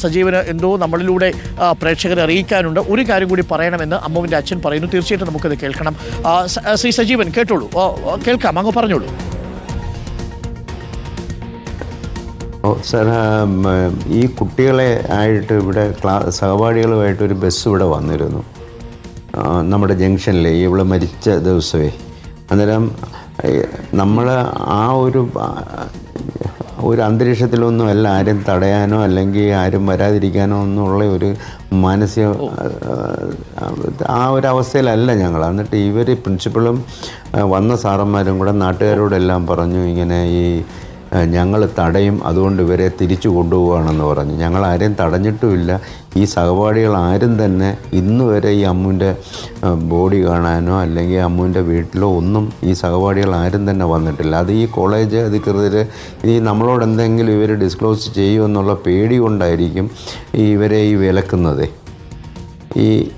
സജീവന് എന്തോ നമ്മളിലൂടെ പ്രേക്ഷകരെ അറിയിക്കാനുണ്ട്. ഒരു കാര്യം കൂടി പറയണമെന്ന് അമ്മുവിന്റെ അച്ഛൻ പറയുന്നു. തീർച്ചയായിട്ടും നമുക്കത് കേൾക്കണം. ശ്രീ സജീവൻ കേട്ടോളൂ. കേൾക്കാം. അങ്ങ് പറഞ്ഞോളൂ. സാർ ഈ കുട്ടികളെ ആയിട്ട് ഇവിടെ ക്ലാ സഹപാഠികളുമായിട്ട് ഒരു ബസ് ഇവിടെ വന്നിരുന്നു. നമ്മുടെ ജംഗ്ഷനിലെ ഇവിടെ മരിച്ച ദിവസമേ. അന്നേരം നമ്മൾ ആ ഒരു ഒരു അന്തരീക്ഷത്തിലൊന്നും അല്ല ആരും തടയാനോ അല്ലെങ്കിൽ ആരും വരാതിരിക്കാനോ ഒന്നുമുള്ള ഒരു മാനസിക ആ, ഒരു അവസ്ഥയിലല്ല ഞങ്ങൾ. എന്നിട്ട് ഇവർ പ്രിൻസിപ്പളും വന്ന സാറന്മാരും കൂടെ നാട്ടുകാരോടെല്ലാം പറഞ്ഞു ഇങ്ങനെ ഈ ഞങ്ങൾ തടയും അതുകൊണ്ട് ഇവരെ തിരിച്ചു കൊണ്ടുപോവുകയാണെന്ന് പറഞ്ഞു. ഞങ്ങൾ ആരെയും തടഞ്ഞിട്ടുമില്ല. ഈ സഹപാഠികൾ ആരും തന്നെ ഇന്ന് വരെ ഈ അമ്മുവിന്റെ ബോഡി കാണാനോ അല്ലെങ്കിൽ അമ്മുവിന്റെ വീട്ടിലോ ഒന്നും ഈ സഹപാഠികൾ ആരും തന്നെ വന്നിട്ടില്ല. അത് ഈ കോളേജ് അധികൃതർ ഇനി നമ്മളോട് എന്തെങ്കിലും ഇവർ ഡിസ്ക്ലോസ് ചെയ്യുമെന്നുള്ള പേടി കൊണ്ടായിരിക്കും ഈ ഇവരെ ഈ വിലക്കുന്നത്. ഈ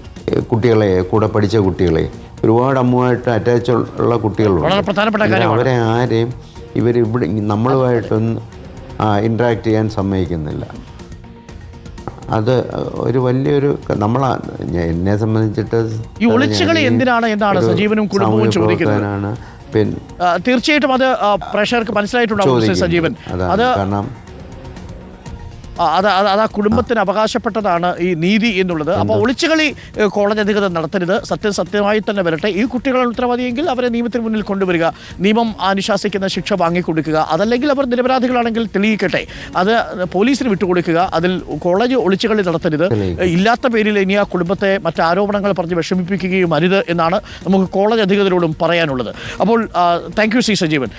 കുട്ടികളെ കൂടെ പഠിച്ച കുട്ടികളെ. ഒരുപാട് അമ്മുമായിട്ട് അറ്റാച്ച് ഉള്ള കുട്ടികളുണ്ട്. അവരെ ആരെയും ഇവർ ഇവിടെ നമ്മളുമായിട്ടൊന്നും ഇൻട്രാക്ട് ചെയ്യാൻ സമ്മതിക്കുന്നില്ല. അത് ഒരു വലിയൊരു നമ്മളാണ് എന്നെ സംബന്ധിച്ചിട്ട് ഈ ഒളിച്ചുകളി എന്തിനാണ്? എന്നാണ് സജീവനും കുടുംബവും ചോദിക്കുന്നത്. തീർച്ചയായിട്ടും അത് പ്രഷർക്ക് മനസ്സിലായിട്ടുണ്ടാവും സജീവൻ. അത് കാരണം അത് അത് അത് ആ കുടുംബത്തിന് അവകാശപ്പെട്ടതാണ് ഈ നീതി എന്നുള്ളത്. അപ്പോൾ ഒളിച്ചുകളി കോളേജ് അധികൃതർ നടത്തരുത്. സത്യം സത്യമായി തന്നെ വരട്ടെ. ഈ കുട്ടികളാണ് ഉത്തരവാദിയെങ്കിൽ അവരെ നിയമത്തിന് മുന്നിൽ കൊണ്ടുവരിക. നിയമം അനുശാസിക്കുന്ന ശിക്ഷ വാങ്ങിക്കൊടുക്കുക. അതല്ലെങ്കിൽ അവർ നിരപരാധികളാണെങ്കിൽ തെളിയിക്കട്ടെ. അത് പോലീസിന് വിട്ടുകൊടുക്കുക. അതിൽ കോളേജ് ഒളിച്ചുകളി നടത്തരുത്. ഇല്ലാത്ത പേരിൽ ഇനി ആ കുടുംബത്തെ മറ്റ് ആരോപണങ്ങൾ പറഞ്ഞ് വിഷമിപ്പിക്കുകയും അരുത് എന്നാണ് നമുക്ക് കോളേജ് അധികൃതരോടും പറയാനുള്ളത്. അപ്പോൾ താങ്ക് യു സി സജീവൻ.